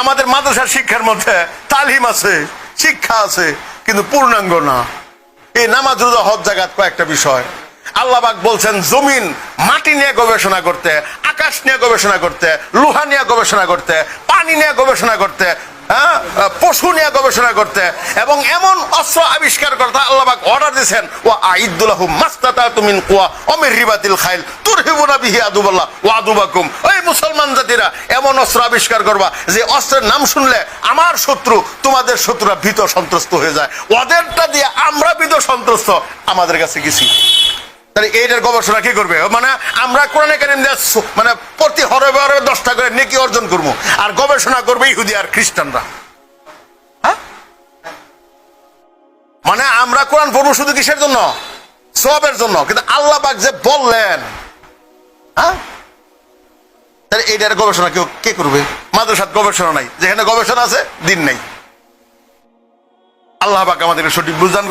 আমাদের মাদ্রাসা শিক্ষার মধ্যে তালিম আছে, শিক্ষা আছে, কিন্তু পূর্ণাঙ্গ না। এই নামাজ, রোজা, হজ জাগাত কয়েকটা বিষয়। আল্লাহবাক বলছেন, জমিন মাটি নিয়ে গবেষণা করতে, আকাশ নিয়ে গবেষণা করতে, লোহা নিয়ে গবেষণা করতে, পানি নিয়ে গবেষণা করতে পশু নিয়ে গবেষণা করতে এবং এমন অস্ত্র আবিষ্কার করতে আল্লাহবাক অর্ডার দিয়েছেন ও আইদুল্লাহ মাস্তাতা তুমিন কুয়া অমির রিবাতিল খাইল তুরহিবুনা বিহি আদুবাল্লাহ ও আদুবাকুম। ওই মুসলমান জাতিরা এমন অস্ত্র আবিষ্কার করবা যে অস্ত্রের নাম শুনলে আমার শত্রু তোমাদের শত্রুরা ভীত সন্ত্রস্ত হয়ে যায়। ওদেরটা দিয়ে আমরা ভীত সন্ত্রস্ত, আমাদের কাছে কিছু তাহলে এইটার গবেষণা কি করবে? মানে আমরা কোরআনে কারিম মানে প্রতি হরবে হরবে দশটা করে নেকি অর্জন করব। আর গবেষণা করবে ইহুদি আর খ্রিস্টানরা। আমরা কোরআন পড়ব শুধু কিসের জন্য? সবের জন্য। কিন্তু আল্লাহ পাক যে বললেন হ্যাঁ? তাহলে এটার গবেষণা, কেউ কে করবে? মাদ্রাসার গবেষণা নাই। যেখানে গবেষণা আছে, দিন নেই। আল্লাহ পাক আমাদেরকে সঠিক বুঝদান